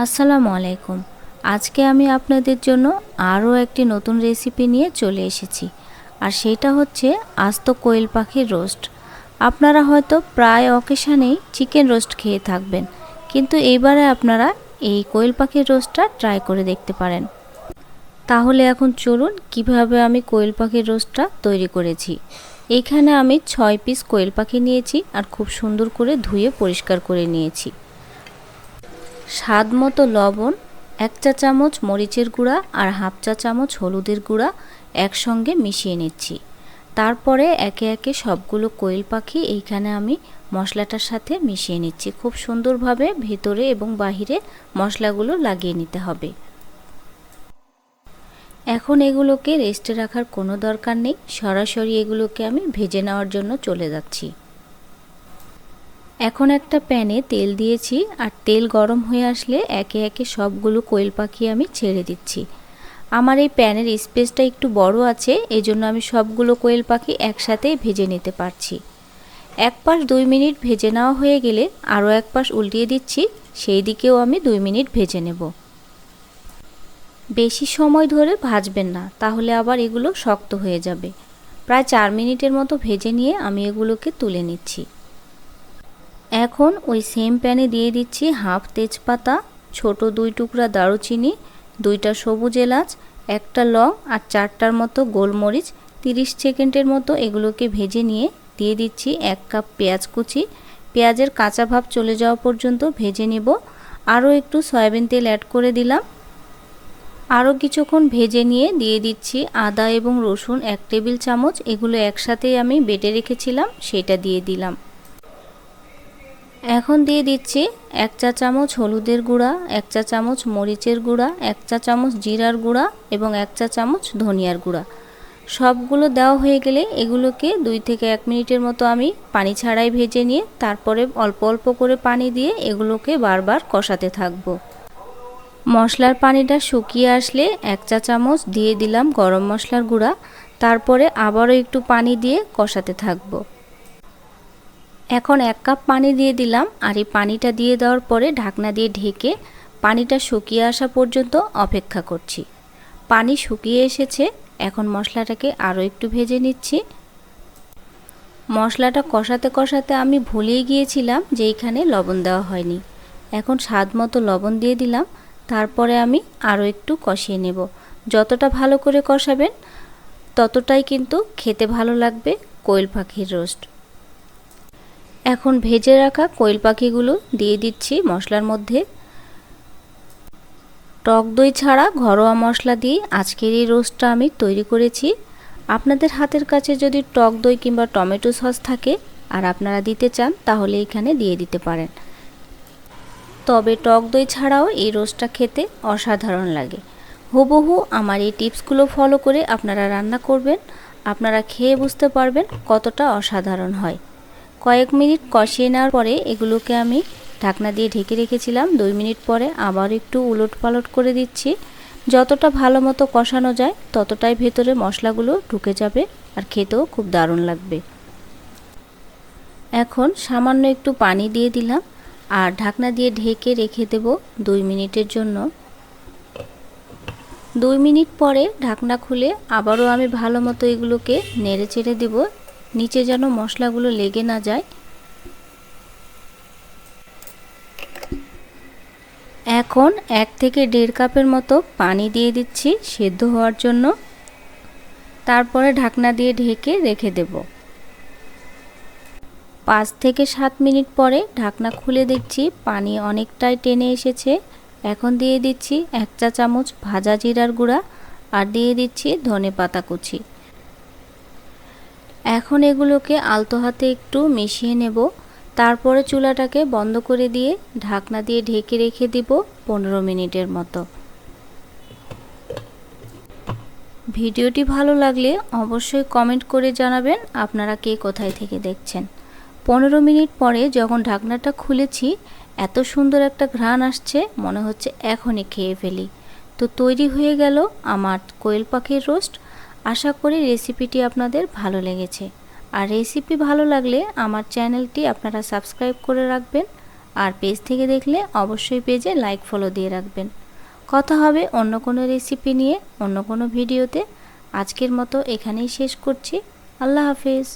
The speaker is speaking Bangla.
আসসালামু আলাইকুম। আজকে আমি আপনাদের জন্য আরও একটি নতুন রেসিপি নিয়ে চলে এসেছি, আর সেটা হচ্ছে আস্ত কোয়েল পাখির রোস্ট। আপনারা হয়তো প্রায় অকেশানেই চিকেন রোস্ট খেয়ে থাকবেন, কিন্তু এইবারে আপনারা এই কোয়েল পাখির রোস্টটা ট্রাই করে দেখতে পারেন। তাহলে এখন চলুন কীভাবে আমি কোয়েল পাখির রোস্টটা তৈরি করেছি। এইখানে আমি ছয় পিস কোয়েল পাখি নিয়েছি আর খুব সুন্দর করে ধুয়ে পরিষ্কার করে নিয়েছি। স্বাদ মতো লবণ, এক চা চামচ মরিচের গুঁড়া আর হাফ চা চামচ হলুদের গুঁড়া একসঙ্গে মিশিয়ে নিচ্ছি। তারপরে একে একে সবগুলো কোয়েল পাখি এইখানে আমি মশলাটার সাথে মিশিয়ে নিচ্ছি। খুব সুন্দরভাবে ভেতরে এবং বাহিরে মশলাগুলো লাগিয়ে নিতে হবে। এখন এগুলোকে রেস্টে রাখার কোনো দরকার নেই। সরাসরি এগুলোকে আমি ভেজে নেওয়ার জন্য চলে যাচ্ছি। এখন একটা প্যানে তেল দিয়েছি আর তেল গরম হয়ে আসলে একে একে সবগুলো কোয়েল পাখি আমি ছেড়ে দিচ্ছি। আমার এই প্যানের স্পেসটা একটু বড় আছে এই জন্য আমি সবগুলো কোয়েল পাখি একসাথে ভেজে নিতে পারছি। এক পাশ দুই মিনিট ভেজে নেওয়া হয়ে গেলে আরও এক পাশ উল্টিয়ে দিচ্ছি, সেই দিকেও আমি দুই মিনিট ভেজে নেব। বেশি সময় ধরে ভাজবেন না, তাহলে আবার এগুলো শক্ত হয়ে যাবে। প্রায় চার মিনিটের মতো ভেজে নিয়ে আমি এগুলোকে তুলে নিচ্ছি। এখন ওই সেম প্যানে দিয়ে দিচ্ছি হাফ তেজপাতা, ছোট দুই টুকরা দারুচিনি, দুইটা সবুজ এলাচ, একটা লং আর চারটার মতো গোলমরিচ। তিরিশ সেকেন্ডের মতো এগুলোকে ভেজে নিয়ে দিয়ে দিচ্ছি এক কাপ পেঁয়াজ কুচি। পেঁয়াজের কাঁচা ভাব চলে যাওয়া পর্যন্ত ভেজে নেব। আরও একটু সয়াবিন তেল অ্যাড করে দিলাম। আরও কিছুক্ষণ ভেজে নিয়ে দিয়ে দিচ্ছি আদা এবং রসুন এক টেবিল চামচ। এগুলো একসাথেই আমি বেটে রেখেছিলাম, সেটা দিয়ে দিলাম। এখন দিয়ে দিচ্ছি এক চা চামচ হলুদের গুঁড়া, এক চা চামচ মরিচের গুঁড়া, এক চা চামচ জিরার গুঁড়া এবং এক চা চামচ ধনিয়ার গুঁড়া। সবগুলো দেওয়া হয়ে গেলে এগুলোকে দুই থেকে এক মিনিটের মতো আমি পানি ছাড়াই ভেজে নিয়ে তারপরে অল্প অল্প করে পানি দিয়ে এগুলোকে বারবার কষাতে থাকব। মশলার পানিটা শুকিয়ে আসলে এক চা চামচ দিয়ে দিলাম গরম মশলার গুঁড়া, তারপরে আবারও একটু পানি দিয়ে কষাতে থাকব। এখন এক কাপ পানি দিয়ে দিলাম আর এই পানিটা দিয়ে দেওয়ার পরে ঢাকনা দিয়ে ঢেকে পানিটা শুকিয়ে আসা পর্যন্ত অপেক্ষা করছি। পানি শুকিয়ে এসেছে, এখন মশলাটাকে আরও একটু ভেজে নিচ্ছি। মশলাটা কষাতে কষাতে আমি ভুলেই গিয়েছিলাম যে এইখানে লবণ দেওয়া হয়নি। এখন স্বাদ মতো লবণ দিয়ে দিলাম, তারপরে আমি আরও একটু কষিয়ে নেব। যতটা ভালো করে কষাবেন, ততটাই কিন্তু খেতে ভালো লাগবে কোয়েল পাখির রোস্ট। এখন ভেজে রাখা কোয়েল পাখিগুলো দিয়ে দিচ্ছি মশলার মধ্যে। টক দই ছাড়া ঘরোয়া মশলা দিয়ে আজকের এই রোস্টটা আমি তৈরি করেছি। আপনাদের হাতের কাছে যদি টক দই কিংবা টমেটো সস থাকে আর আপনারা দিতে চান, তাহলে এখানে দিয়ে দিতে পারেন। তবে টক দই ছাড়াও এই রোস্টটা খেতে অসাধারণ লাগে। হুবহু আমার এই টিপসগুলো ফলো করে আপনারা রান্না করবেন। আপনারা খেয়ে বুঝতে পারবেন কতটা অসাধারণ হয়। কয়েক মিনিট কষিয়ে নেওয়ার পরে এগুলোকে আমি ঢাকনা দিয়ে ঢেকে রেখেছিলাম। দুই মিনিট পরে আবার একটু উলট পালট করে দিচ্ছি। যতটা ভালো মতো কষানো যায়, ততটাই ভেতরে মশলাগুলো ঢুকে যাবে আর খেতেও খুব দারুণ লাগবে। এখন সামান্য একটু পানি দিয়ে দিলাম আর ঢাকনা দিয়ে ঢেকে রেখে দেব দুই মিনিটের জন্য। দুই মিনিট পরে ঢাকনা খুলে আবারও আমি ভালো মতো এগুলোকে নেড়ে চেড়ে দেবো নিচে যেন মশলাগুলো লেগে না যায়। এখন এক থেকে দেড় কাপের মতো পানি দিয়ে দিচ্ছি সেদ্ধ হওয়ার জন্য। তারপরে ঢাকনা দিয়ে ঢেকে রেখে দেব। পাঁচ থেকে সাত মিনিট পরে ঢাকনা খুলে দেখছি পানি অনেকটাই টেনে এসেছে। এখন দিয়ে দিচ্ছি এক চা চামচ ভাজা জিরার গুঁড়া আর দিয়ে দিচ্ছি ধনে পাতা কুচি। এখন এগুলোকে আলতো হাতে একটু মিশিয়ে নেব। তারপরে চুলাটাকে বন্ধ করে দিয়ে ঢাকনা দিয়ে ঢেকে রেখে দিব পনেরো মিনিটের মতো। ভিডিওটি ভালো লাগলে অবশ্যই কমেন্ট করে জানাবেন আপনারা কে কোথায় থেকে দেখছেন। পনেরো মিনিট পরে যখন ঢাকনাটা খুলেছি, এত সুন্দর একটা ঘ্রাণ আসছে, মনে হচ্ছে এখনই খেয়ে ফেলি। তো তৈরি হয়ে গেল আমার কোয়েল পাখির রোস্ট। আশা করি রেসিপিটি আপনাদের ভালো লেগেছে। আর রেসিপি ভালো লাগলে আমার চ্যানেলটি আপনারা সাবস্ক্রাইব করে রাখবেন, আর পেজ থেকে দেখলে অবশ্যই পেজে লাইক ফলো দিয়ে রাখবেন। কথা হবে অন্য কোনো রেসিপি নিয়ে, অন্য কোনো ভিডিওতে আজকের মতো এখানেই শেষ করছি। আল্লাহ হাফেজ।